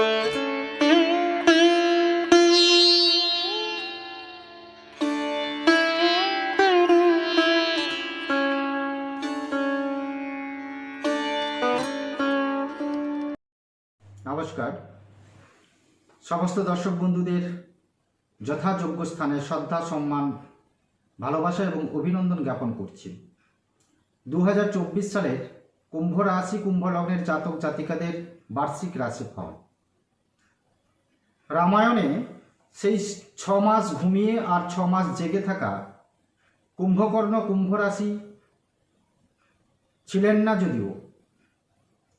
নমস্কার। সমস্ত দর্শক বন্ধুদের যথাযোগ্য স্থানে শ্রদ্ধা, সম্মান, ভালোবাসা এবং অভিনন্দন জ্ঞাপন করছি। দু হাজার চব্বিশ সালের কুম্ভ রাশি, কুম্ভ লগ্নের জাতক জাতিকাদের বার্ষিক রাশিফল। রামায়ণে সেই ছ মাস ঘুমিয়ে আর ছ মাস জেগে থাকা কুম্ভকর্ণ কুম্ভ রাশি ছিলেন না যদিও।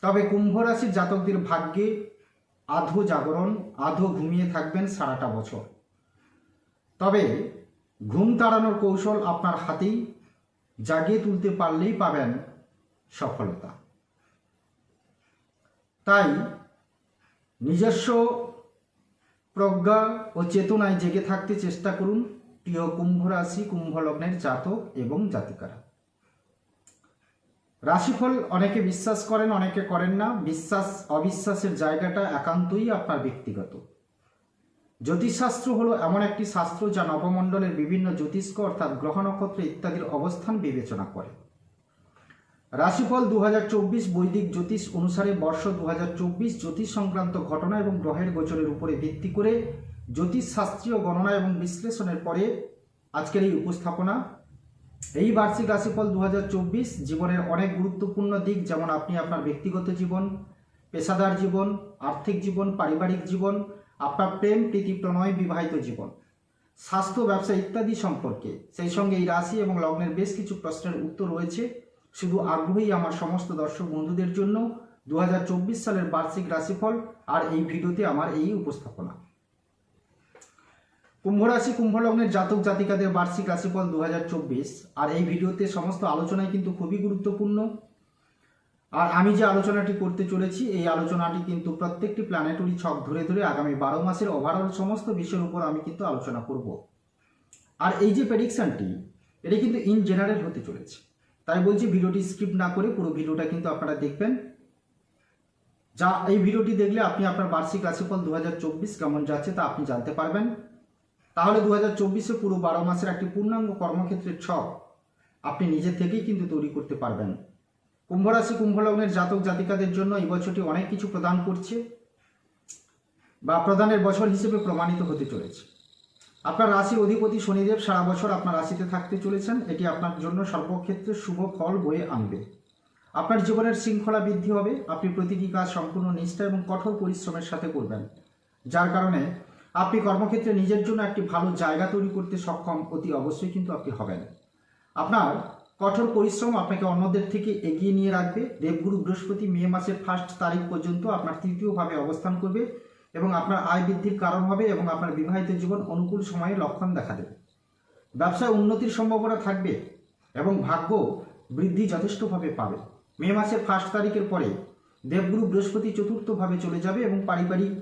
তবে কুম্ভ রাশির জাতকদের ভাগ্যে আধো জাগরণ, আধো ঘুমিয়ে থাকবেন সারাটা বছর। তবে ঘুম তাড়ানোর কৌশল আপনার হাতেই জাগিয়ে তুলতে পারলেই পাবেন সফলতা। তাই নিজস্ব প্রজ্ঞা ও চেতনায় জেগে থাকতে চেষ্টা করুন প্রিয় কুম্ভ রাশি, কুম্ভ লগ্নের জাতক এবং জাতিকারা। রাশিফল অনেকে বিশ্বাস করেন, অনেকে করেন না। বিশ্বাস, অবিশ্বাসের জায়গাটা একান্তই আপনার ব্যক্তিগত। জ্যোতিষশাস্ত্র হলো এমন একটি শাস্ত্র যা নবমণ্ডলের বিভিন্ন জ্যোতিষ্ক অর্থাৎ গ্রহ নক্ষত্র ইত্যাদির অবস্থান বিবেচনা করে। রাশিফল দু হাজার চব্বিশ বৈদিক জ্যোতিষ অনুসারে বর্ষ দু হাজার চব্বিশ জ্যোতিষ সংক্রান্ত ঘটনা এবং গ্রহের গোচরের উপরে ভিত্তি করে জ্যোতিষ শাস্ত্রীয় গণনা এবং বিশ্লেষণের পরে আজকের এই উপস্থাপনা। এই বার্ষিক রাশিফল দু হাজার চব্বিশ জীবনের অনেক গুরুত্বপূর্ণ দিক, যেমন আপনি আপনার ব্যক্তিগত জীবন, পেশাদার জীবন, আর্থিক জীবন, পারিবারিক জীবন, আপনার প্রেম, প্রীতি, প্রণয়, বিবাহিত জীবন, স্বাস্থ্য, ব্যবসা ইত্যাদি সম্পর্কে। সেই সঙ্গে এই রাশি এবং লগ্নের বেশ কিছু প্রশ্নের উত্তর রয়েছে। শুধু আগ্রহী আমার সমস্ত দর্শক বন্ধুদের জন্য দু হাজার চব্বিশ সালের বার্ষিক রাশিফল আর এই ভিডিওতে আমার এই উপস্থাপনা। কুম্ভ রাশি কুম্ভ লগ্নের জাতক জাতিকাদের বার্ষিক রাশিফল দু হাজার চব্বিশ আর এই ভিডিওতে সমস্ত আলোচনাই কিন্তু খুবই গুরুত্বপূর্ণ। আর আমি যে আলোচনাটি করতে চলেছি, এই আলোচনাটি কিন্তু প্রত্যেকটি প্ল্যানেটরি ছক ধরে ধরে আগামী বারো মাসের ওভারঅল সমস্ত বিষয়ের উপর আমি কিন্তু আলোচনা করব। আর এই যে প্রেডিকশনটি এটি কিন্তু ইন জেনারেল হতে চলেছে। তাই বলছি ভিডিওটি স্কিপ না করে পুরো ভিডিওটা কিন্তু আপনারা দেখবেন। যা এই ভিডিওটি দেখলে আপনি আপনার বার্ষিক রাশিফল দু হাজার চব্বিশ কেমন যাচ্ছে তা আপনি জানতে পারবেন। তাহলে দু হাজার চব্বিশে পুরো বারো মাসের একটি পূর্ণাঙ্গ কর্মক্ষেত্রের ছক আপনি নিজে থেকেই কিন্তু তৈরি করতে পারবেন। কুম্ভ রাশি, কুম্ভ জাতক জাতিকাদের জন্য এই বছরটি অনেক কিছু প্রদান করছে বা প্রদানের বছর হিসেবে প্রমাণিত হতে চলেছে। আপনার রাশির অধিপতি শনিদেব সারা বছর আপনার রাশিতে থাকতে চলেছেন। এটি আপনার জন্য সর্বক্ষেত্রে শুভ ফল বয়ে আনবে। আপনার জীবনের শৃঙ্খলা বৃদ্ধি হবে। আপনি প্রতিটি কাজ সম্পূর্ণ নিষ্ঠা এবং কঠোর পরিশ্রমের সাথে করবেন। যার কারণে আপনি কর্মক্ষেত্রে নিজের জন্য একটি ভালো জায়গা তৈরি করতে সক্ষম অতি অবশ্যই কিন্তু আপনি হবেন। আপনার কঠোর পরিশ্রম আপনাকে অন্যদের থেকে এগিয়ে নিয়ে রাখবে। দেবগুরু বৃহস্পতি মে মাসের ফার্স্ট তারিখ পর্যন্ত আপনার তৃতীয়ভাবে অবস্থান করবে। এবং আপনার আয় বৃদ্ধির কারণ হবে এবং আপনার বিবাহিত জীবন অনুকূল সময়ে লক্ষণ দেখা দেবে। ব্যবসায় উন্নতির সম্ভাবনা থাকবে এবং ভাগ্য বৃদ্ধি যথেষ্টভাবে পাবে। মে মাসের ফার্স্ট তারিখের পরে দেবগুরু বৃহস্পতি চতুর্থভাবে চলে যাবে এবং পারিবারিক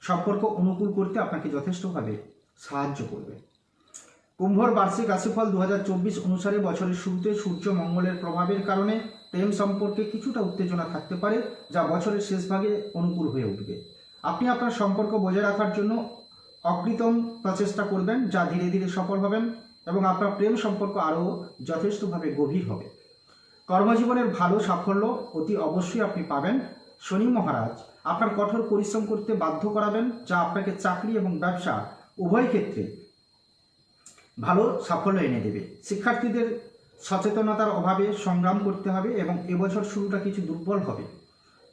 সম্পর্ক অনুকূল করতে আপনাকে যথেষ্টভাবে সাহায্য করবে। কুম্ভর বার্ষিক রাশিফল দু হাজার চব্বিশ অনুসারে বছরের শুরুতে সূর্য মঙ্গলের প্রভাবের কারণে প্রেম সম্পর্কে কিছুটা উত্তেজনা থাকতে পারে, যা বছরের শেষ ভাগে অনুকূল হয়ে উঠবে। আপনি আপনার সম্পর্ক বজায় রাখার জন্য অকৃতম প্রচেষ্টা করবেন, যা ধীরে ধীরে সফল হবেন এবং আপনার প্রেম সম্পর্ক আরও যথেষ্টভাবে গভীর হবে। কর্মজীবনের ভালো সাফল্য অতি অবশ্যই আপনি পাবেন। শনি মহারাজ, আপনার কঠোর পরিশ্রম করতে বাধ্য করাবেন, যা আপনাকে চাকরি এবং ব্যবসা উভয় ক্ষেত্রে ভালো সাফল্য এনে দেবে। শিক্ষার্থীদের সচেতনতার অভাবে সংগ্রাম করতে হবে এবং এবছর শুরুটা কিছু দুর্বল হবে।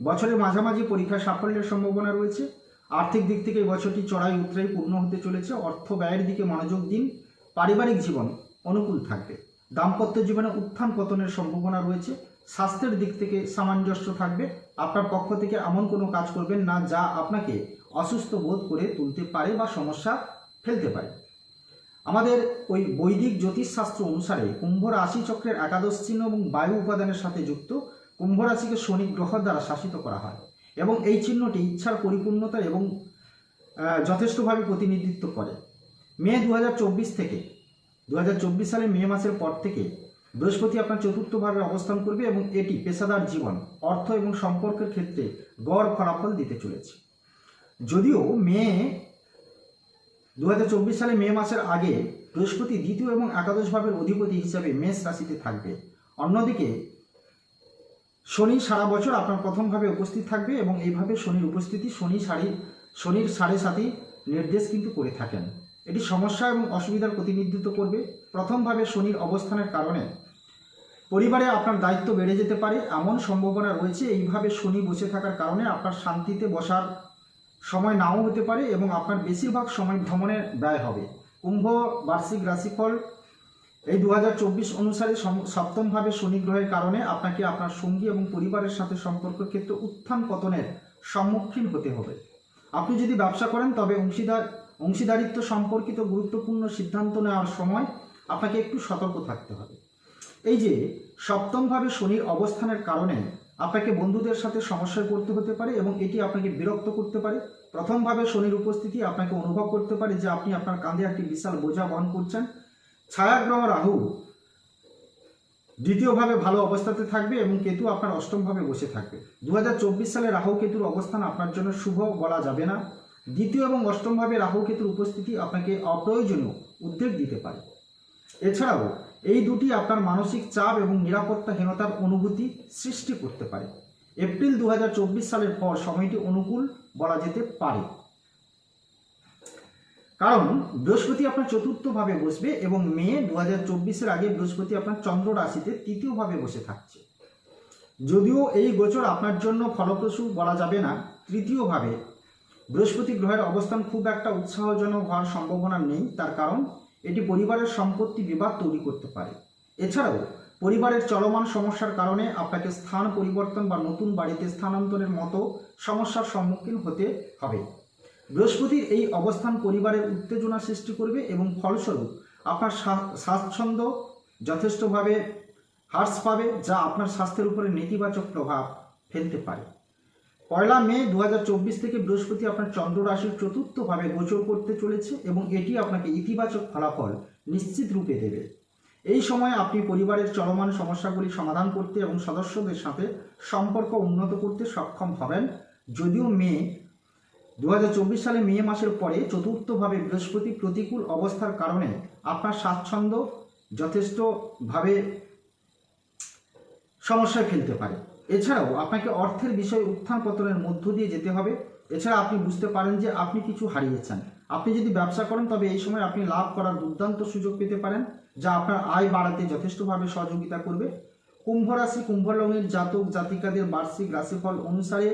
বছরের মাঝামাঝি পরীক্ষা সাফল্যের সম্ভাবনা রয়েছে। আর্থিক দিক থেকে এই বছরটি চড়াই উতরাই পূর্ণ হতে চলেছে। অর্থ ব্যয়ের দিকে মনোযোগ দিন। পারিবারিক জীবন অনুকূল থাকবে। দাম্পত্য জীবনে উত্থান পতনের সম্ভাবনা রয়েছে। স্বাস্থ্যের দিক থেকে সামঞ্জস্য থাকবে। আপনার পক্ষ থেকে এমন কোনো কাজ করবেন না যা আপনাকে অসুস্থ বোধ করে তুলতে পারে বা সমস্যা ফেলতে পারে। আমাদের ওই বৈদিক জ্যোতিষশাস্ত্র অনুসারে কুম্ভ রাশি চক্রের একাদশ চিহ্ন এবং বায়ু উপাদানের সাথে যুক্ত। কুম্ভ রাশিকে শনি গ্রহ দ্বারা শাসিত করা হয় এবং এই চিহ্নটি ইচ্ছার পরিপূর্ণতা এবং যথেষ্টভাবে প্রতিনিধিত্ব করে। মে দু হাজার চব্বিশ থেকে দু হাজার চব্বিশ সালে মে মাসের পর থেকে বৃহস্পতি আপনার চতুর্থভাবে অবস্থান করবে এবং এটি পেশাদার জীবন, অর্থ এবং সম্পর্কের ক্ষেত্রে গড় ফলাফল দিতে চলেছে। যদিও মে দু হাজার চব্বিশ সালে মে মাসের আগে বৃহস্পতি দ্বিতীয় এবং একাদশ ভাবের অধিপতি হিসাবে মেষ রাশিতে থাকবে। অন্যদিকে শনি সারা বছর আপনার প্রথমভাবে উপস্থিত থাকবে এবং এইভাবে শনির উপস্থিতি, শনি সারি, শনির সাড়ে সাথী নির্দেশ কিন্তু করে থাকেন। এটি সমস্যা এবং অসুবিধার প্রতিনিধিত্ব করবে। প্রথমভাবে শনির অবস্থানের কারণে পরিবারে আপনার দায়িত্ব বেড়ে যেতে পারে। এমন সম্ভাবনা রয়েছে, এইভাবে শনি বসে থাকার কারণে আপনার শান্তিতে বসার সময় নাও হতে পারে এবং আপনার বেশিরভাগ সময় ভ্রমণে ব্যয় হবে। কুম্ভ, বার্ষিক রাশিফল এই দু হাজার চব্বিশ অনুসারে সপ্তমভাবে শনি গ্রহের কারণে আপনাকে আপনার সঙ্গী এবং পরিবারের সাথে সম্পর্ক ক্ষেত্রে উত্থান পতনের সম্মুখীন হতে হবে। আপনি যদি ব্যবসা করেন, তবে অংশীদার অংশীদারিত্ব সম্পর্কিত গুরুত্বপূর্ণ সিদ্ধান্ত নেওয়ার সময় আপনাকে একটু সতর্ক থাকতে হবে। এই যে, সপ্তমভাবে শনির অবস্থানের কারণে আপনাকে বন্ধুদের সাথে সমস্যায় পড়তে হতে পারে এবং এটি আপনাকে বিরক্ত করতে পারে। প্রথমভাবে শনির উপস্থিতি আপনাকে অনুভব করতে পারে যে আপনি আপনার কাঁধে একটি বিশাল বোঝা বহন করছেন। ছায়াগ্রহ রাহু দ্বিতীয়ভাবে ভালো অবস্থাতে থাকবে এবং কেতু আপনার অষ্টমভাবে বসে থাকবে। দু হাজার চব্বিশ সালে রাহু কেতুর অবস্থান আপনার জন্য শুভ বলা যাবে না। দ্বিতীয় এবং অষ্টমভাবে রাহু কেতুর উপস্থিতি আপনাকে অপ্রয়োজনীয় উদ্বেগ দিতে পারে। এছাড়াও এই দুটি আপনার মানসিক চাপ এবং নিরাপত্তাহীনতার অনুভূতি সৃষ্টি করতে পারে। এপ্রিল দু হাজার চব্বিশ সালের পর সময়টি অনুকূল বলা যেতে পারে। কারণ বৃহস্পতি আপনার চতুর্থভাবে বসবে এবং মে দু হাজার চব্বিশের আগে বৃহস্পতি আপনার চন্দ্র রাশিতে তৃতীয়ভাবে বসে থাকছে। যদিও এই গোচর আপনার জন্য ফলপ্রসূ বলা যাবে না, তৃতীয়ভাবে বৃহস্পতি গ্রহের অবস্থান খুব একটা উৎসাহজনক হওয়ার সম্ভাবনা নেই, তার কারণ এটি পরিবারের সম্পত্তি বিবাদ তৈরি করতে পারে। এছাড়াও পরিবারের চলমান সমস্যার কারণে আপনাকে স্থান পরিবর্তন বা নতুন বাড়িতে স্থানান্তরের মতো সমস্যার সম্মুখীন হতে হবে। বৃহস্পতির এই অবস্থান পরিবারের উত্তেজনা সৃষ্টি করবে এবং ফলস্বরূপ আপনার স্বাচ্ছন্দ্য যথেষ্টভাবে হ্রাস পাবে, যা আপনার স্বাস্থ্যের উপরে নেতিবাচক প্রভাব ফেলতে পারে। পয়লা মে দু হাজার চব্বিশ থেকে বৃহস্পতি আপনার চন্দ্র রাশির চতুর্থভাবে গোচর করতে চলেছে এবং এটি আপনাকে ইতিবাচক ফলাফল নিশ্চিত রূপে দেবে। এই সময় আপনি পরিবারের চলমান সমস্যাগুলি সমাধান করতে এবং সদস্যদের সাথে সম্পর্ক উন্নত করতে সক্ষম হবেন। যদিও মে দু হাজার চব্বিশ সালে মে মাসের পরে চতুর্থভাবে বৃহস্পতি প্রতিকূল অবস্থার কারণে আপনার স্বাচ্ছন্দ্য যথেষ্টভাবে সমস্যায় ফেলতে পারে। এছাড়াও আপনাকে অর্থের বিষয়ে উত্থান পতনের মধ্য দিয়ে যেতে হবে। এছাড়া আপনি বুঝতে পারেন যে আপনি কিছু হারিয়েছেন। আপনি যদি ব্যবসা করেন, তবে এই সময় আপনি লাভ করার দুর্দান্ত সুযোগ পেতে পারেন, যা আপনার আয় বাড়াতে যথেষ্টভাবে সহযোগিতা করবে। কুম্ভ রাশি জাতক জাতিকাদের বার্ষিক রাশিফল অনুসারে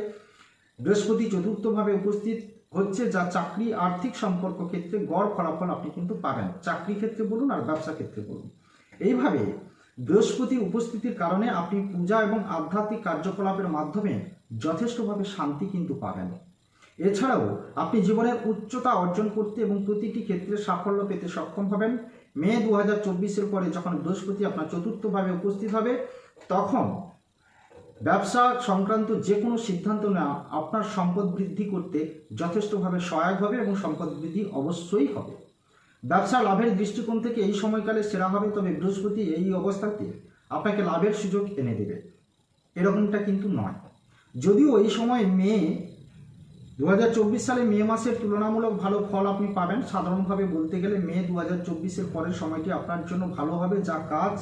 বৃহস্পতি চতুর্থভাবে উপস্থিত হচ্ছে যা চাকরি, আর্থিক সম্পর্ক ক্ষেত্রে গড় ফলাফল আপনি কিন্তু পাবেন। চাকরি ক্ষেত্রে বলুন আর ব্যবসা ক্ষেত্রে বলুন। এইভাবে বৃহস্পতির উপস্থিতির কারণে আপনি পূজা এবং আধ্যাত্মিক কার্যকলাপের মাধ্যমে যথেষ্টভাবে শান্তি কিন্তু পাবেন। এছাড়াও আপনি জীবনের উচ্চতা অর্জন করতে এবং প্রতিটি ক্ষেত্রে সাফল্য পেতে সক্ষম হবেন। মে দু হাজার চব্বিশের পরে যখন বৃহস্পতি আপনার চতুর্থভাবে উপস্থিত হবে, তখন ব্যবসা সংক্রান্ত যে কোনো সিদ্ধান্ত নেওয়া আপনার সম্পদ বৃদ্ধি করতে যথেষ্টভাবে সহায়ক হবে এবং সম্পদ বৃদ্ধি অবশ্যই হবে। ব্যবসা লাভের দৃষ্টিকোণ থেকে এই সময়কালে সেরা হবে, তবে বৃহস্পতি এই অবস্থাতে আপনাকে লাভের সুযোগ এনে দেবে। এরকমটা কিন্তু নয়। যদিও এই সময় মে দু হাজার চব্বিশ সালে মে মাসের তুলনামূলক ভালো ফল আপনি পাবেন। সাধারণভাবে বলতে গেলে মে দু হাজার পরের সময়টি আপনার জন্য ভালো হবে, যা কাজ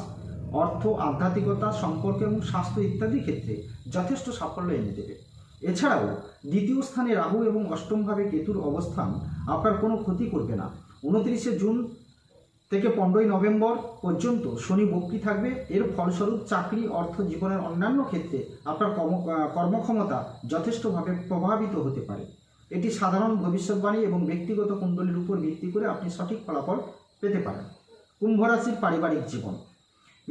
অর্থ, আধ্যাত্মিকতা, সম্পর্ক এবং স্বাস্থ্য ইত্যাদি ক্ষেত্রে যথেষ্ট সাফল্য এনে দেবে। এছাড়াও, দ্বিতীয় স্থানে রাহু এবং অষ্টমভাবে কেতুর অবস্থান আপনার কোনো ক্ষতি করবে না। উনত্রিশে জুন থেকে পনেরোই নভেম্বর পর্যন্ত শনি বক্রি থাকবে। এর ফলস্বরূপ চাকরি, অর্থ, জীবনের অন্যান্য ক্ষেত্রে আপনার কর্ম কর্মক্ষমতা যথেষ্টভাবে প্রভাবিত হতে পারে। এটি সাধারণ ভবিষ্যৎবাণী এবং ব্যক্তিগত কুণ্ডলীর উপর ভিত্তি করে আপনি সঠিক ফলাফল পেতে পারেন। কুম্ভ রাশির পারিবারিক জীবন।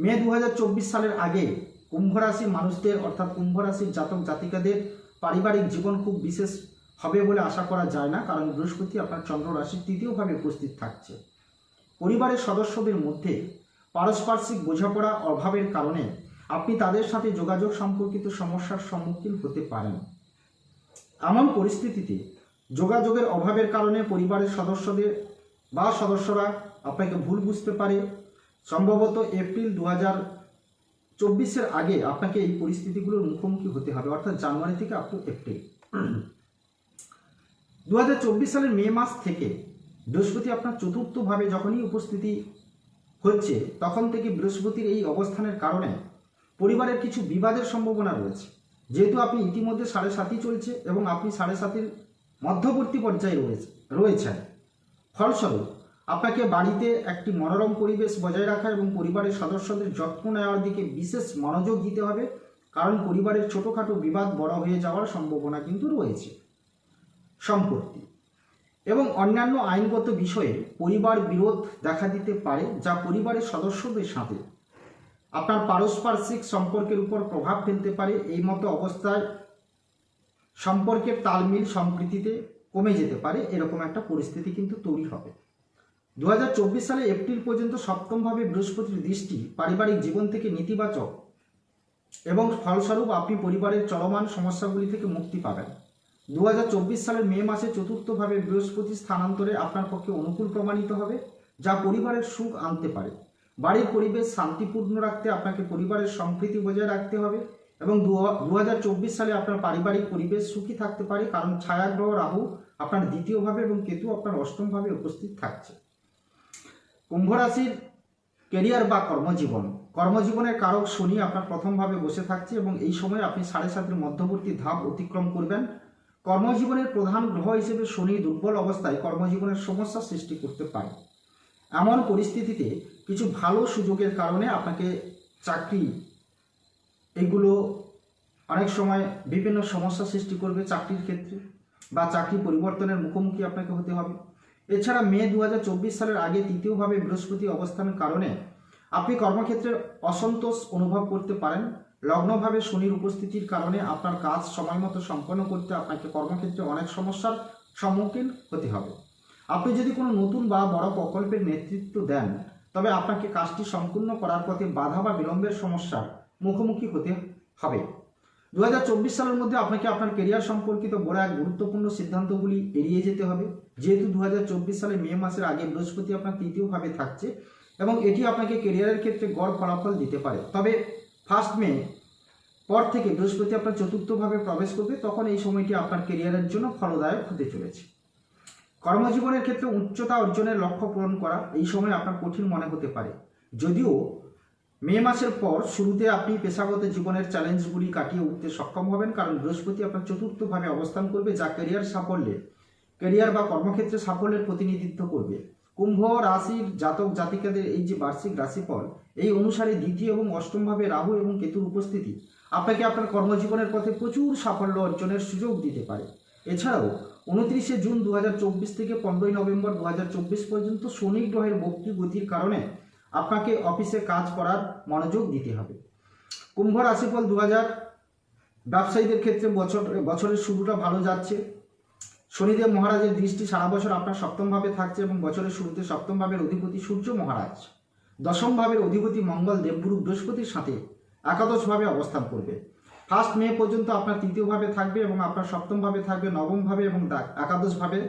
মে দু হাজার চব্বিশ সালের আগে কুম্ভ রাশির মানুষদের অর্থাৎ কুম্ভ রাশির জাতক জাতিকাদের পারিবারিক জীবন খুব বিশেষ হবে বলে আশা করা যায় না, কারণ বৃহস্পতি আপনার চন্দ্র রাশির তৃতীয়ভাবে উপস্থিত থাকছে। পরিবারের সদস্যদের মধ্যে পারস্পার্শ্বিক বোঝাপড়া অভাবের কারণে আপনি তাদের সাথে যোগাযোগ সম্পর্কিত সমস্যার সম্মুখীন হতে পারেন। এমন পরিস্থিতিতে যোগাযোগের অভাবের কারণে পরিবারের সদস্যদের বা সদস্যরা আপনাকে ভুল বুঝতে পারে সম্ভবত এপ্রিল দু হাজার চব্বিশের আগে আপনাকে এই পরিস্থিতিগুলোর মুখোমুখি হতে হবে, অর্থাৎ জানুয়ারি থেকে আপ টু এপ্রিল দু হাজার চব্বিশ সালের মে মাস থেকে বৃহস্পতি আপনার চতুর্থভাবে যখনই উপস্থিতি হচ্ছে, তখন থেকে বৃহস্পতির এই অবস্থানের কারণে পরিবারের কিছু বিবাদের সম্ভাবনা রয়েছে। যেহেতু আপনি ইতিমধ্যে সাড়ে সাতই চলছে এবং আপনি সাড়ে সাতের মধ্যবর্তী পর্যায়ে রয়েছে, রয়েছেন। ফলস্বরূপ আপনাকে বাড়িতে একটি মনোরম পরিবেশ বজায় রাখা এবং পরিবারের সদস্যদের যত্ন নেওয়ার দিকে বিশেষ মনোযোগ দিতে হবে, কারণ পরিবারের ছোটোখাটো বিবাদ বড় হয়ে যাওয়ার সম্ভাবনা কিন্তু রয়েছে। সম্পত্তি এবং অন্যান্য আইনগত বিষয়ে পরিবার বিরোধ দেখা দিতে পারে, যা পরিবারের সদস্যদের সাথে আপনার পারস্পর্শিক সম্পর্কের উপর প্রভাব ফেলতে পারে। এই মতো অবস্থায় সম্পর্কের তালমিল সম্প্রীতিতে কমে যেতে পারে। এরকম একটা পরিস্থিতি কিন্তু তৈরি হবে। দু হাজার চব্বিশ সালে এপ্রিল পর্যন্ত সপ্তমভাবে বৃহস্পতির দৃষ্টি পারিবারিক জীবন থেকে নেতিবাচক এবং ফলস্বরূপ আপনি পরিবারের চলমান সমস্যাগুলি থেকে মুক্তি পাবেন। দু হাজার চব্বিশ সালের মে মাসে চতুর্থভাবে বৃহস্পতি স্থানান্তরে আপনার পক্ষে অনুকূল প্রমাণিত হবে, যা পরিবারের সুখ আনতে পারে। বাড়ির পরিবেশ শান্তিপূর্ণ রাখতে আপনাকে পরিবারের সম্প্রীতি বজায় রাখতে হবে এবং দু হাজার চব্বিশ সালে আপনার পারিবারিক পরিবেশ সুখী থাকতে পারে, কারণ ছায়াগ্রহ রাহু আপনার দ্বিতীয়ভাবে এবং কেতু আপনার অষ্টমভাবে উপস্থিত থাকছে। কুম্ভ রাশির কেরিয়ার বা কর্মজীবন। কর্মজীবনের কারক শনি আপনার প্রথমভাবে বসে থাকছে এবং এই সময় আপনি সাড়ে সাতের মধ্যবর্তী ধাপ অতিক্রম করবেন। কর্মজীবনের প্রধান গ্রহ হিসেবে শনি দুর্বল অবস্থায় কর্মজীবনের সমস্যা সৃষ্টি করতে পারে। এমন পরিস্থিতিতে কিছু ভালো সুযোগের কারণে আপনাকে চাকরি, এগুলো অনেক সময় বিভিন্ন সমস্যা সৃষ্টি করবে চাকরির ক্ষেত্রে বা চাকরি পরিবর্তনের মুখোমুখি আপনাকে হতে হবে। এছাড়া মে দু হাজার চব্বিশ সালের আগে তৃতীয়ভাবে বৃহস্পতি অবস্থানের কারণে আপনি কর্মক্ষেত্রে অসন্তোষ অনুভব করতে পারেন। লগ্নভাবে শনির উপস্থিতির কারণে আপনার কাজ সময় মতো সম্পন্ন করতে আপনাকে কর্মক্ষেত্রে অনেক সমস্যার সম্মুখীন হতে হবে। আপনি যদি কোনো নতুন বা বড় প্রকল্পের নেতৃত্ব দেন, তবে আপনাকে কাজটি সম্পূর্ণ করার পথে বাধা বা বিলম্বের সমস্যার মুখোমুখি হতে হবে। দু হাজার চব্বিশ সালের মধ্যে আপনাকে আপনার কেরিয়ার সম্পর্কিত বড় এক গুরুত্বপূর্ণ সিদ্ধান্তগুলি এড়িয়ে যেতে হবে। যেহেতু দু হাজার চব্বিশ সালে মে মাসের আগে বৃহস্পতি আপনার তৃতীয়ভাবে থাকছে এবং এটি আপনাকে কেরিয়ারের ক্ষেত্রে গড় ফলাফল দিতে পারে। তবে ফার্স্ট মে পর থেকে বৃহস্পতি আপনার চতুর্থভাবে প্রবেশ করবে, তখন এই সময়টি আপনার কেরিয়ারের জন্য ফলদায়ক হতে চলেছে। কর্মজীবনের ক্ষেত্রে উচ্চতা অর্জনের লক্ষ্য পূরণ করা এই সময় আপনার কঠিন মনে হতে পারে। যদিও মে মাসের পর শুরুতে আপনি পেশাগত জীবনের চ্যালেঞ্জগুলি কাটিয়ে উঠতে সক্ষম হবেন, কারণ বৃহস্পতি আপনার চতুর্থভাবে অবস্থান করবে, যা ক্যারিয়ার সাফল্যে। ক্যারিয়ার বা কর্মক্ষেত্রে সাফল্যের প্রতিনিধিত্ব করবে। কুম্ভ রাশির জাতক জাতিকাদের এই যে বার্ষিক রাশিফল, এই অনুসারে দ্বিতীয় এবং অষ্টমভাবে রাহু এবং কেতুর উপস্থিতি। আপনাকে আপনার কর্মজীবনের পথে প্রচুর সাফল্য অর্জনের সুযোগ দিতে পারে। এছাড়াও, উনত্রিশে জুন দু হাজার চব্বিশ থেকে পনেরোই নভেম্বর দু হাজার চব্বিশ পর্যন্ত শনি গ্রহের বক্রি গতির কারণে আপনাকে অফিসে কাজ করার মনোযোগ দিতে হবে। কুম্ভ রাশিফল দু হাজার ব্যবসায়ীদের ক্ষেত্রে বছর, বছরের শুরুটা ভালো যাচ্ছে। শনিদেব মহারাজের দৃষ্টি সারা বছর আপনার সপ্তমভাবে থাকছে এবং বছরের শুরুতে সপ্তম ভাবের অধিপতি সূর্য মহারাজ। দশম ভাবের অধিপতি মঙ্গল দেবগুরু বৃহস্পতির সাথে একাদশভাবে অবস্থান করবে। ফার্স্ট মে পর্যন্ত আপনার তৃতীয়ভাবে থাকবে এবং আপনার সপ্তমভাবে থাকবে নবমভাবে এবং একাদশভাবে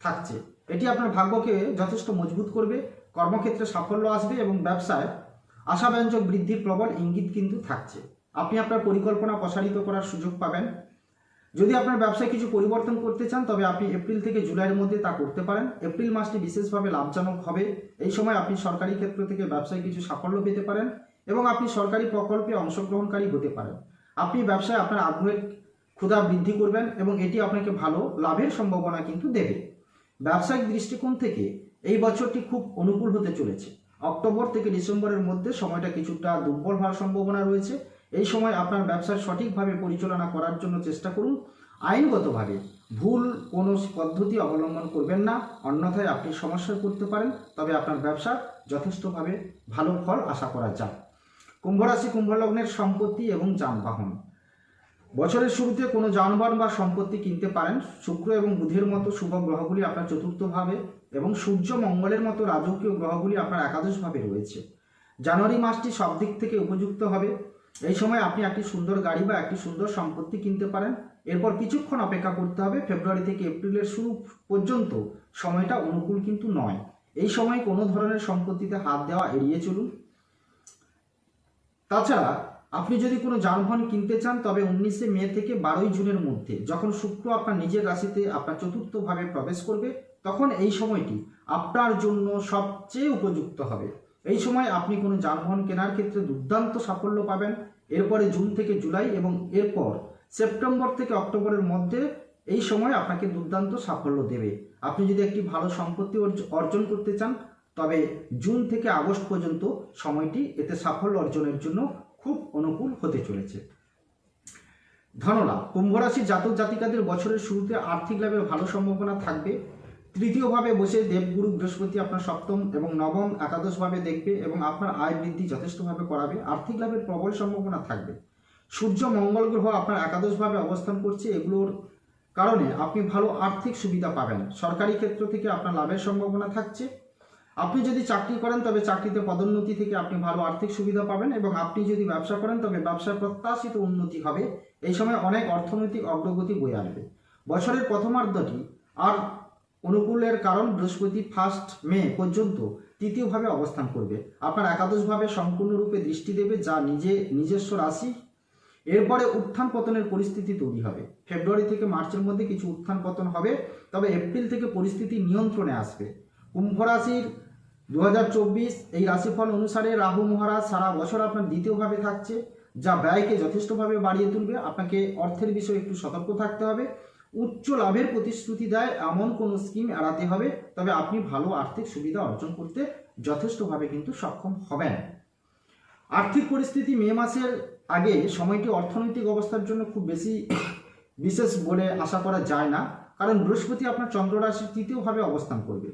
থাকছে। এটি আপনার ভাগ্যকে যথেষ্ট মজবুত করবে, কর্মক্ষেত্রে সাফল্য আসবে এবং ব্যবসায় আশাব্যঞ্জক বৃদ্ধির প্রবল ইঙ্গিত কিন্তু থাকছে। আপনি আপনার পরিকল্পনা প্রসারিত করার সুযোগ পাবেন। যদি আপনার ব্যবসায় কিছু পরিবর্তন করতে চান, তবে আপনি এপ্রিল থেকে জুলাইয়ের মধ্যে তা করতে পারেন। এপ্রিল মাসটি বিশেষভাবে লাভজনক হবে। এই সময় আপনি সরকারি ক্ষেত্র থেকে ব্যবসায় কিছু সাফল্য পেতে পারেন এবং আপনি সরকারি প্রকল্পে অংশগ্রহণকারী হতে পারেন। আপনি ব্যবসায় আপনার আগ্রহের ক্ষুধা বৃদ্ধি করবেন এবং এটি আপনাকে ভালো লাভের সম্ভাবনা কিন্তু দেবে। ব্যবসায়িক দৃষ্টিকোণ থেকে এই বছরটি খুব অনুকূল হতে চলেছে। অক্টোবর থেকে ডিসেম্বরের মধ্যে সময়টা কিছুটা দুর্বল হওয়ার সম্ভাবনা রয়েছে। এই সময় আপনার ব্যবসা সঠিকভাবে পরিচালনা করার জন্য চেষ্টা করুন। আইনগতভাবে ভুল কোনো পদ্ধতি অবলম্বন করবেন না। অন্যথায় আপনি সমস্যায় পড়তে পারেন। তবে আপনার ব্যবসা যথেষ্টভাবে ভালো ফল আশা করা যায়। কুম্ভ কুম্ভলগ্নের সম্পত্তি এবং যানবাহন। বছরের শুরুতে কোনো যানবাহন বা সম্পত্তি কিনতে পারেন। শুক্র এবং বুধের মতো শুভ গ্রহগুলি আপনার চতুর্থভাবে এবং সূর্য মঙ্গলের মতো রাজকীয় গ্রহগুলি আপনার একাদশভাবে রয়েছে। জানুয়ারি মাসটি সব দিক থেকে উপযুক্ত হবে। এই সময় আপনি একটি সুন্দর গাড়ি বা একটি সুন্দর সম্পত্তি কিনতে পারেন। এরপর কিছুক্ষণ অপেক্ষা করতে হবে। ফেব্রুয়ারি থেকে এপ্রিলের শুরু পর্যন্ত সময়টা অনুকূল কিন্তু নয়। এই সময় কোনো ধরনের সম্পত্তিতে হাত দেওয়া এড়িয়ে চলুন। তাছাড়া আপনি যদি কোনো যানবাহন কিনতে চান, তবে উনিশে মে থেকে বারোই জুনের মধ্যে যখন শুক্র আপনার নিজের রাশিতে আপনার চতুর্থভাবে প্রবেশ করবে, তখন এই সময়টি আপনার জন্য সবচেয়ে উপযুক্ত হবে। এই সময় আপনি কোনো যানবাহন কেনার ক্ষেত্রে দুর্দান্ত সাফল্য পাবেন। এরপরে জুন থেকে জুলাই এবং এরপর সেপ্টেম্বর থেকে অক্টোবরের মধ্যে এই সময় আপনাকে দুর্দান্ত সাফল্য দেবে। আপনি যদি একটি ভালো সম্পত্তি অর্জ- অর্জন করতে চান, তবে জুন থেকে আগস্ট পর্যন্ত সময়টি এতে সাফল্য অর্জনের জন্য খুব অনুকূল হতে চলেছে। ধনলাভ। কুম্ভ রাশির জাতক জাতিকাদের বছরের শুরুতে আর্থিক লাভের ভালো সম্ভাবনা থাকবে। তৃতীয়ভাবে বসে দেবগুরু বৃহস্পতি আপনার সপ্তম এবং নবম একাদশভাবে দেখবে এবং আপনার আয় বৃদ্ধি যথেষ্টভাবে করাবে। আর্থিক লাভের প্রবল সম্ভাবনা থাকবে। সূর্য মঙ্গল গ্রহ আপনার একাদশভাবে অবস্থান করছে। এগুলোর কারণে আপনি ভালো আর্থিক সুবিধা পাবেন। সরকারি ক্ষেত্র থেকে আপনার লাভের সম্ভাবনা থাকছে। আপনি যদি চাকরি করেন, তবে চাকরিতে পদোন্নতি থেকে আপনি ভালো আর্থিক সুবিধা পাবেন এবং আপনি যদি ব্যবসা করেন, তবে ব্যবসার প্রত্যাশিত উন্নতি হবে। এই সময় অনেক অর্থনৈতিক অগ্রগতি বয়ে আনবে। বছরের প্রথমার্ধটি আর অনুকূলের কারণ বৃহস্পতি ফার্স্ট মে পর্যন্ত তৃতীয়ভাবে অবস্থান করবে। আপনার একাদশভাবে সম্পূর্ণরূপে দৃষ্টি দেবে যা নিজে, নিজস্ব রাশি। এরপরে উত্থান পতনের পরিস্থিতি তৈরি হবে। ফেব্রুয়ারি থেকে মার্চের মধ্যে কিছু উত্থান পতন হবে, তবে এপ্রিল থেকে পরিস্থিতি নিয়ন্ত্রণে আসবে। কুম্ভ রাশির দু হাজার চব্বিশ এই রাশিফল অনুসারে রাহু মহারাজ সারা বছর আপনার দ্বিতীয়ভাবে থাকছে, যা ব্যয়কে যথেষ্টভাবে বাড়িয়ে তুলবে। আপনাকে অর্থের বিষয়ে একটু সতর্ক থাকতে হবে। উচ্চ লাভের প্রতিশ্রুতি দেয় এমন কোনো স্কিম এড়াতে হবে, তবে আপনি ভালো আর্থিক সুবিধা অর্জন করতে যথেষ্টভাবে কিন্তু সক্ষম হবেন। আর্থিক পরিস্থিতি মে মাসের আগে সময়টি অর্থনৈতিক অবস্থার জন্য খুব বেশি বিশেষ বলে আশা করা যায় না, কারণ বৃহস্পতি আপনার চন্দ্র রাশির তৃতীয়ভাবে অবস্থান করবে।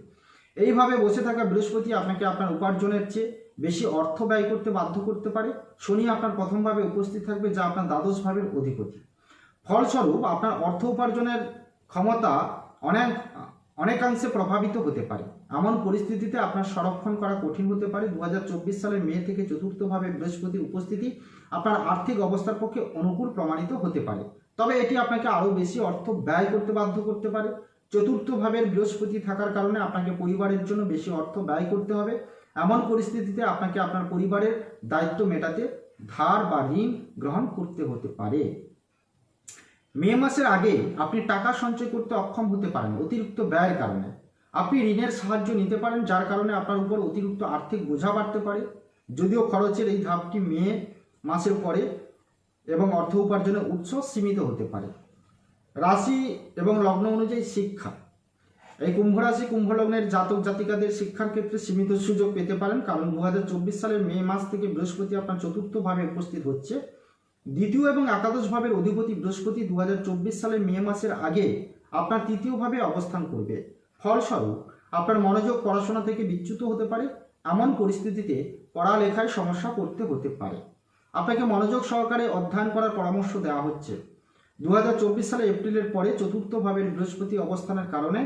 এইভাবে বসে থাকা বৃহস্পতি আপনাকে আপনার উপার্জনের চেয়ে বেশি অর্থ ব্যয় করতে বাধ্য করতে পারে। শনি আপনার প্রথমভাবে উপস্থিত থাকবে, যা আপনার দ্বাদশ ভাবের অধিপতি। ফলস্বরূপ আপনার অর্থ উপার্জনের ক্ষমতা অনেক, অনেকাংশে প্রভাবিত হতে পারে। এমন পরিস্থিতিতে আপনার সংরক্ষণ করা কঠিন হতে পারে। দু হাজার চব্বিশ সালের মে থেকে চতুর্থভাবে বৃহস্পতির উপস্থিতি আপনার আর্থিক অবস্থার পক্ষে অনুকূল প্রমাণিত হতে পারে। তবে এটি আপনাকে আরও বেশি অর্থ ব্যয় করতে বাধ্য করতে পারে। চতুর্থ ভাবের বৃহস্পতি থাকার কারণে আপনাকে পরিবারের জন্য বেশি অর্থ ব্যয় করতে হবে। এমন পরিস্থিতিতে আপনাকে আপনার পরিবারের দায়িত্ব মেটাতে ধার বা ঋণ গ্রহণ করতে হতে পারে। মে মাসের আগে আপনি টাকা সঞ্চয় করতে অক্ষম হতে পারেন অতিরিক্ত ব্যয়ের কারণে। আপনি ঋণের সাহায্য নিতে পারেন, যার কারণে আপনার উপর অতিরিক্ত আর্থিক বোঝা বাড়তে পারে। যদিও খরচের এই ধাপটি মে মাসের পরে এবং অর্থ উপার্জনের উৎস সীমিত হতে পারে। রাশি এবং লগ্ন অনুযায়ী শিক্ষা। এই কুম্ভ রাশি কুম্ভ লগ্নের জাতক জাতিকাদের শিক্ষার ক্ষেত্রে সীমিত সুযোগ পেতে পারেন, কারণ দু হাজার চব্বিশ সালের মে মাস থেকে বৃহস্পতি আপনার চতুর্থভাবে উপস্থিত হচ্ছে। দ্বিতীয় এবং একাদশ ভাবের অধিপতি বৃহস্পতি দু হাজার চব্বিশ সালের মে মাসের আগে আপনার তৃতীয়ভাবে অবস্থান করবে। ফলস্বরূপ, আপনার মনোযোগ পড়াশোনা থেকে বিচ্যুত হতে পারে, এমন পরিস্থিতিতে পড়ালেখায় সমস্যা করতে হতে পারে। আপনাকে মনোযোগ সহকারে অধ্যয়ন করার পরামর্শ দেওয়া হচ্ছে। দু হাজার চব্বিশ সালে এপ্রিলের পরে চতুর্থভাবে বৃহস্পতি অবস্থানের কারণে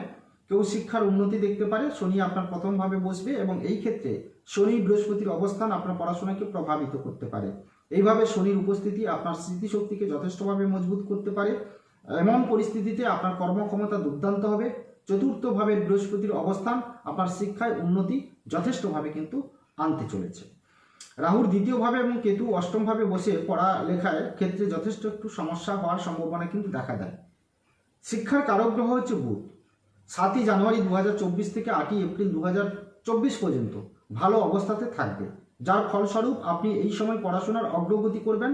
কেউ শিক্ষার উন্নতি দেখতে পারে। শনি আপনার প্রথমভাবে বসবে এবং এই ক্ষেত্রে শনি বৃহস্পতির অবস্থান আপনার পড়াশোনাকে প্রভাবিত করতে পারে। এইভাবে শনির উপস্থিতি আপনার স্মৃতিশক্তিকে যথেষ্টভাবে মজবুত করতে পারে। এমন পরিস্থিতিতে আপনার কর্মক্ষমতা দুর্দান্ত হবে। চতুর্থভাবে বৃহস্পতির অবস্থান আপনার শিক্ষায় উন্নতি যথেষ্টভাবে কিন্তু আনতে চলেছে। রাহুর দ্বিতীয়ভাবে এবং কেতু অষ্টমভাবে বসে পড়ালেখায় ক্ষেত্রে যথেষ্ট একটু সমস্যা হওয়ার সম্ভাবনা কিন্তু দেখা দেয়। শিক্ষার কারক গ্রহ হচ্ছে বুধ সাতই জানুয়ারি দু হাজার চব্বিশ থেকে আটই এপ্রিল দু হাজার চব্বিশ পর্যন্ত ভালো অবস্থাতে থাকবে। যার ফলস্বরূপ আপনি এই সময় পড়াশোনার অগ্রগতি করবেন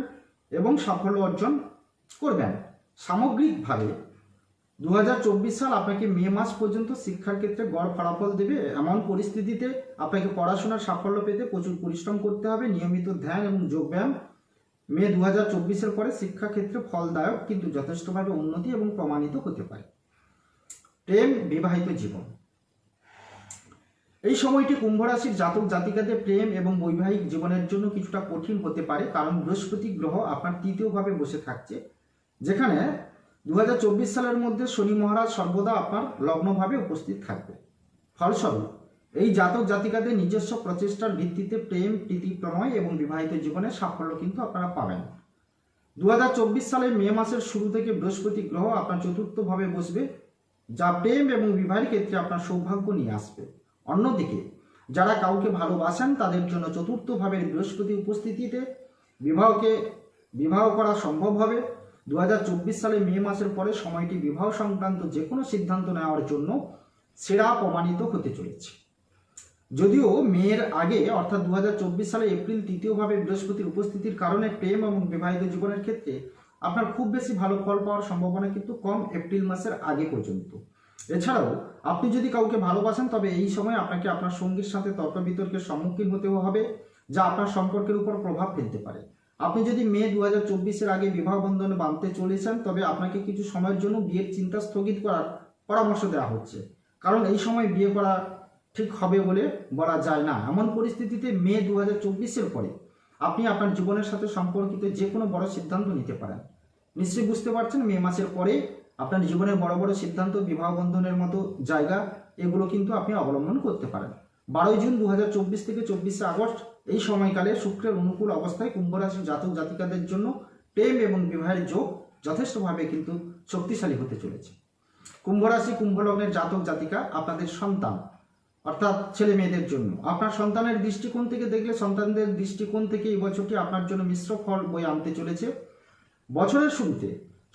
এবং সাফল্য অর্জন করবেন। সামগ্রিকভাবে দু হাজার চব্বিশ সাল আপনাকে মে মাস পর্যন্ত শিক্ষার ক্ষেত্রে গড় ফলাফল দেবে। এমন পরিস্থিতিতে আপনাকে পড়াশোনার সাফল্য পেতে প্রচুর পরিশ্রম করতে হবে, নিয়মিত ধ্যান এবং যোগব্যায়াম। মে দু হাজার চব্বিশের পরে শিক্ষাক্ষেত্রে ফলদায়ক কিন্তু যথেষ্টভাবে উন্নতি এবং প্রমাণিত হতে পারে। প্রেম বিবাহিত জীবন। এই সময়টি কুম্ভ রাশির জাতক জাতিকাদের প্রেম এবং বৈবাহিক জীবনের জন্য কিছুটা কঠিন হতে পারে, কারণ বৃহস্পতি গ্রহ আপনার তৃতীয়ভাবে বসে থাকছে, যেখানে দু হাজার চব্বিশ সালের মধ্যে শনি মহারাজ সর্বদা আপনার লগ্নভাবে উপস্থিত থাকবে। ফলস্বরূপ, এই জাতক জাতিকাদের নিজস্ব প্রচেষ্টার ভিত্তিতে প্রেম, প্রীতি, প্রণয় এবং বিবাহিত জীবনে সাফল্য কিন্তু আপনারা পাবেন। দু হাজার চব্বিশ সালের মে মাসের শুরু থেকে বৃহস্পতি গ্রহ আপনার চতুর্থভাবে বসবে, যা প্রেম এবং বিবাহের ক্ষেত্রে আপনার সৌভাগ্য নিয়ে আসবে। অন্যদিকে, যারা কাউকে ভালোবাসেন, তাদের জন্য চতুর্থভাবে বৃহস্পতি উপস্থিতিতে বিবাহকে, বিবাহ করা সম্ভব হবে। দু হাজার চব্বিশ সালে মে মাসের পরে সময়টি বিবাহ সংক্রান্ত যে কোনো সিদ্ধান্ত নেওয়ার জন্য সেরা প্রমাণিত হতে চলেছে। যদিও মেয়ের আগে, অর্থাৎ দু হাজার চব্বিশ সালে এপ্রিল তৃতীয়ভাবে বৃহস্পতির উপস্থিতির কারণে প্রেম এবং বিবাহিত জীবনের ক্ষেত্রে আপনার খুব বেশি ভালো ফল পাওয়ার সম্ভাবনা কিন্তু কম এপ্রিল মাসের আগে পর্যন্ত। এছাড়াও, আপনি যদি কাউকে ভালোবাসেন, তবে এই সময় আপনাকে আপনার সঙ্গীর সাথে তর্ক বিতর্কের সম্মুখীন হতে হবে, যা আপনার সম্পর্কের উপর প্রভাব ফেলতে পারে। আপনি যদি মে দু হাজার আগে বিবাহ বন্ধনে বাঁধতে চলেছেন, তবে আপনাকে কিছু সময়ের জন্য বিয়ের চিন্তা স্থগিত করার পরামর্শ দেওয়া হচ্ছে। কারণ এই সময় বিয়ে করা ঠিক হবে বলে বলা যায় না। এমন পরিস্থিতিতে মে দু হাজার পরে আপনি আপনার জীবনের সাথে সম্পর্কিত যে কোনো বড় সিদ্ধান্ত নিতে পারেন। নিশ্চয়ই বুঝতে পারছেন, মে মাসের পরে আপনার জীবনের বড় বড় সিদ্ধান্ত, বিবাহ বন্ধনের মতো জায়গা, এগুলো কিন্তু আপনি অবলম্বন করতে পারেন। বারোই জুন দু হাজার চব্বিশ থেকে চব্বিশে আগস্ট এই সময়কালে শুক্রের অনুকূল অবস্থায় কুম্ভ রাশির জাতক জাতিকাদের জন্য প্রেম এবং বিবাহের যোগ যথেষ্টভাবে কিন্তু শক্তিশালী হতে চলেছে। কুম্ভ রাশি, কুম্ভ লগ্নের জাতক জাতিকা আপনাদের সন্তান, অর্থাৎ ছেলে মেয়েদের জন্য। আপনার সন্তানের দৃষ্টিকোণ থেকে দেখলে সন্তানদের দৃষ্টিকোণ থেকে এই বছরটি আপনার জন্য মিশ্র ফল বয়ে আনতে চলেছে। বছরের শুরুতে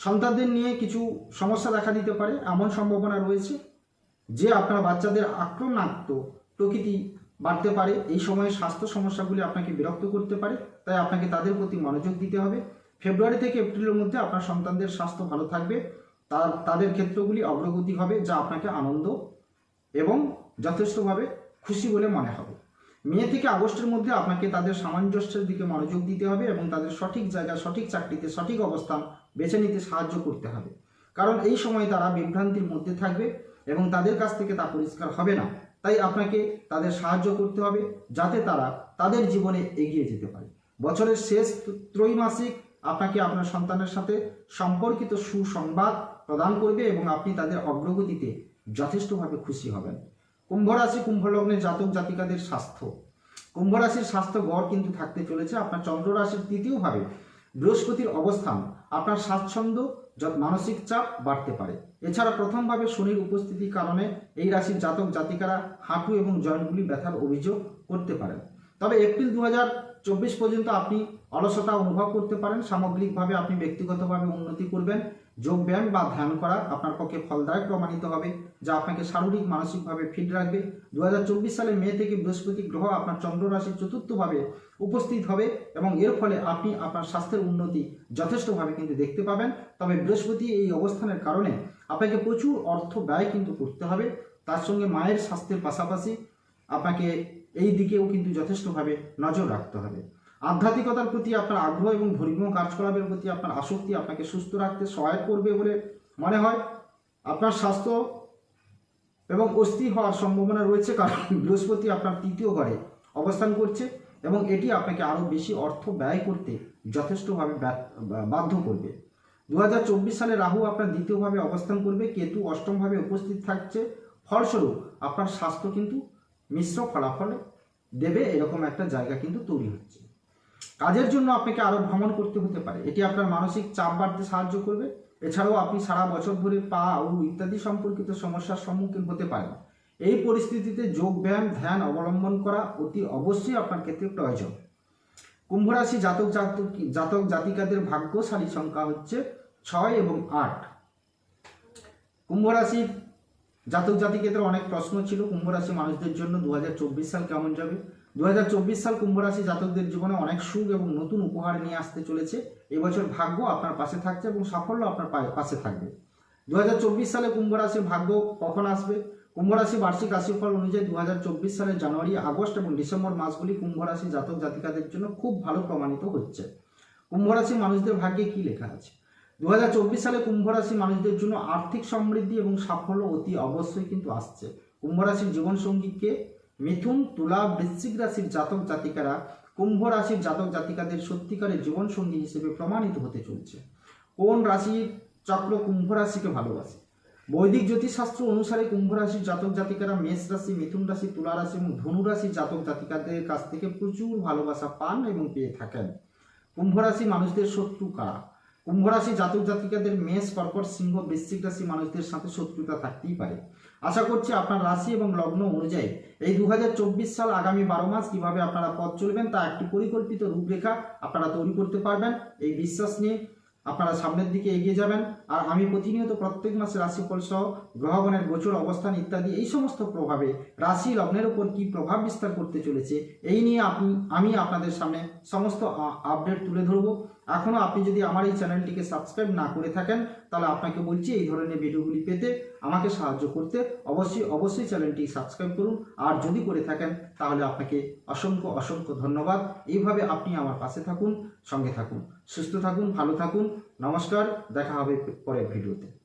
সন্তানদের নিয়ে কিছু সমস্যা দেখা দিতে পারে, এমন সম্ভাবনা রয়েছে যে আপনার বাচ্চাদের আক্রমণাত্ম প্রকৃতি বাড়তে পারে। এই সময়ে স্বাস্থ্য সমস্যাগুলি আপনাকে বিরক্ত করতে পারে, তাই আপনাকে তাদের প্রতি মনোযোগ দিতে হবে। ফেব্রুয়ারি থেকে এপ্রিলের মধ্যে আপনার সন্তানদের স্বাস্থ্য ভালো থাকবে, তার, তাদের ক্ষেত্রগুলি অগ্রগতি হবে, যা আপনাকে আনন্দ এবং যথেষ্টভাবে খুশি বলে মনে হবে। মে থেকে আগস্টের মধ্যে আপনাকে তাদের সামঞ্জস্যের দিকে মনোযোগ দিতে হবে এবং তাদের সঠিক জায়গা সঠিক চাকরিতে সঠিক অবস্থান বেছে নিতে সাহায্য করতে হবে। কারণ এই সময় তারা বিভ্রান্তির মধ্যে থাকবে এবং তাদের কাছ থেকে তা পরিষ্কার হবে না। তাই আপনাকে তাদের সাহায্য করতে হবে যাতে তারা তাদের জীবনে এগিয়ে যেতে পারে। বছরের শেষ ত্রৈমাসিক আপনাকে আপনার সন্তানের সাথে সম্পর্কিত সুসংবাদ প্রদান করবে এবং আপনি তাদের অগ্রগতিতে যথেষ্টভাবে খুশি হবেন। কুম্ভ রাশি কুম্ভ জাতক জাতিকাদের স্বাস্থ্য। কুম্ভ রাশির স্বাস্থ্য গড় কিন্তু থাকতে চলেছে। আপনার চন্দ্র রাশির তৃতীয়ভাবে বৃহস্পতির অবস্থান, আপনার স্বাচ্ছন্দ্য যত মানসিক চাপ বাড়তে পারে। এছাড়া প্রথমভাবে শনির উপস্থিতির কারণে এই রাশির জাতক জাতিকারা হাঁটু এবং জয়েন্টগুলি ব্যথার অভিযোগ করতে পারেন। তবে এপ্রিল দু চব্বিশ পর্যন্ত আপনি অলসতা অনুভব করতে পারেন। সামগ্রিকভাবে আপনি ব্যক্তিগতভাবে উন্নতি করবেন। যোগব্যায়াম বা ধ্যান করা আপনার পক্ষে ফলদায়ক প্রমাণিত হবে, যা আপনাকে শারীরিক, মানসিকভাবে ফিট রাখবে। দু সালে মে থেকে বৃহস্পতি গ্রহ আপনার চন্দ্র রাশির চতুর্থভাবে উপস্থিত হবে এবং এর ফলে আপনি আপনার স্বাস্থ্যের উন্নতি যথেষ্টভাবে কিন্তু দেখতে পাবেন। তবে বৃহস্পতি এই অবস্থানের কারণে আপনাকে প্রচুর অর্থ ব্যয় কিন্তু করতে হবে। তার সঙ্গে মায়ের স্বাস্থ্যের পাশাপাশি আপনাকে এই দিকেও কিন্তু যথেষ্টভাবে নজর রাখতে হবে। আধ্যাত্মিকতার প্রতি আপনার আগ্রহ এবং ধর্মীয় কার্যকলাপের প্রতি আপনার আসক্তি আপনাকে সুস্থ রাখতে সহায়ক করবে বলে মনে হয়। আপনার স্বাস্থ্য এবং অস্থির হওয়ার সম্ভাবনা রয়েছে কারণ বৃহস্পতি আপনার তৃতীয় ঘরে অবস্থান করছে এবং এটি আপনাকে আরও বেশি অর্থ ব্যয় করতে যথেষ্টভাবে বাধ্য করবে। দু হাজার চব্বিশ সালে রাহু আপনার দ্বিতীয়ভাবে অবস্থান করবে, কেতু অষ্টমভাবে উপস্থিত থাকছে। ফলস্বরূপ আপনার স্বাস্থ্য কিন্তু মিশ্র ফলাফল দেবে, এরকম একটা জায়গা কিন্তু তৈরি হচ্ছে। কাজের জন্য আপনাকে আরও ভ্রমণ করতে হতে পারে। এটি আপনার মানসিক চাপ বাড়তে সাহায্য করবে। এছাড়াও আপনি সারা বছর ধরে পা ও ইত্যাদি সম্পর্কিত সমস্যার সম্মুখীন হতে পারেন। এই পরিস্থিতিতে যোগ ব্যায়াম, ধ্যান অবলম্বন করা অতি অবশ্যই আপনার ক্ষেত্রে প্রয়োজন। কুম্ভ রাশি জাতক জাতক জাতক জাতিকাদের ভাগ্যশালী সংখ্যা হচ্ছে ছয় এবং আট। কুম্ভ রাশির জাতক জাতিকাদের অনেক প্রশ্ন ছিল। কুম্ভ রাশি মানুষদের জন্য দু হাজার চব্বিশ সাল কেমন যাবে? দুই হাজার চব্বিশ সাল কুম্ভ রাশি জাতকদের জীবনে অনেক সুখ এবং নতুন উপহার নিয়ে আসতে চলেছে। এবছর ভাগ্য আপনার পাশে থাকছে এবং সাফল্য আপনার পাশে থাকবে। দু হাজার চব্বিশ সালে কুম্ভ ভাগ্য কখন আসবে? কুম্ভ রাশি বার্ষিক রাশিফল অনুযায়ী দু সালের জানুয়ারি, আগস্ট এবং ডিসেম্বর মাসগুলি কুম্ভ রাশি জাতক জাতিকাদের জন্য খুব ভালো প্রমাণিত হচ্ছে। কুম্ভ রাশি মানুষদের ভাগ্যে কি লেখা আছে? দু হাজার চব্বিশ সালে কুম্ভ রাশি মানুষদের জন্য আর্থিক সমৃদ্ধি এবং সাফল্য অতি অবশ্যই কিন্তু আসছে। কুম্ভ রাশির জীবনসঙ্গীকে মিথুন, তুলা, বৃশ্চিক রাশির জাতক জাতিকারা কুম্ভ রাশির জাতক জাতিকাদের সত্যিকারের জীবনসঙ্গী হিসেবে প্রমাণিত হতে চলছে। কোন রাশির চক্র কুম্ভ রাশিকে ভালোবাসে? বৈদিক জ্যোতিষশাস্ত্র অনুসারে কুম্ভ রাশির জাতক জাতিকারা মেষ রাশি, মিথুন রাশি, তুলা রাশি এবং ধনু রাশির জাতক জাতিকাদের কাছ থেকে প্রচুর ভালোবাসা পান এবং পেয়ে থাকেন। কুম্ভ রাশি মানুষদের শত্রু কারা? কুম্ভ রাশি জাতক জাতিকাদের মেষ, কর্কট, সিংহ, বৃশ্চিক রাশি মানুষদের সাথে শত্রুতা থাকতেই পারে। আশা করছি আপনার রাশি এবং লগ্ন অনুযায়ী এই দু হাজার চব্বিশ সাল আগামী বারো মাস কীভাবে আপনারা পথ চলবেন তা একটি পরিকল্পিত রূপরেখা আপনারা তৈরি করতে পারবেন। এই বিশ্বাস নিয়ে আপনারা সামনের দিকে এগিয়ে যাবেন। আর আমি প্রতিনিয়ত প্রত্যেক মাসে রাশিফল সহ গ্রহগণের গোচর, অবস্থান ইত্যাদি এই সমস্ত প্রভাবে রাশি লগ্নের উপর কি প্রভাব বিস্তার করতে চলেছে, এই নিয়ে আপনি, আমি আপনাদের সামনে সমস্ত আপডেট তুলে ধরবো। এখনও আপনি যদি আমার এই চ্যানেলটিকে সাবস্ক্রাইব না করে থাকেন, তাহলে আপনাকে বলছি এই ধরনের ভিডিওগুলি পেতে আমাকে সাহায্য করতে অবশ্যই অবশ্যই চ্যানেলটি সাবস্ক্রাইব করুন। আর যদি করে থাকেন, তাহলে আপনাকে অসংখ্য অসংখ্য ধন্যবাদ। এইভাবে আপনি আমার পাশে থাকুন, সঙ্গে থাকুন, সুস্থ থাকুন, ভালো থাকুন। নমস্কার, দেখা হবে পরের ভিডিওতে।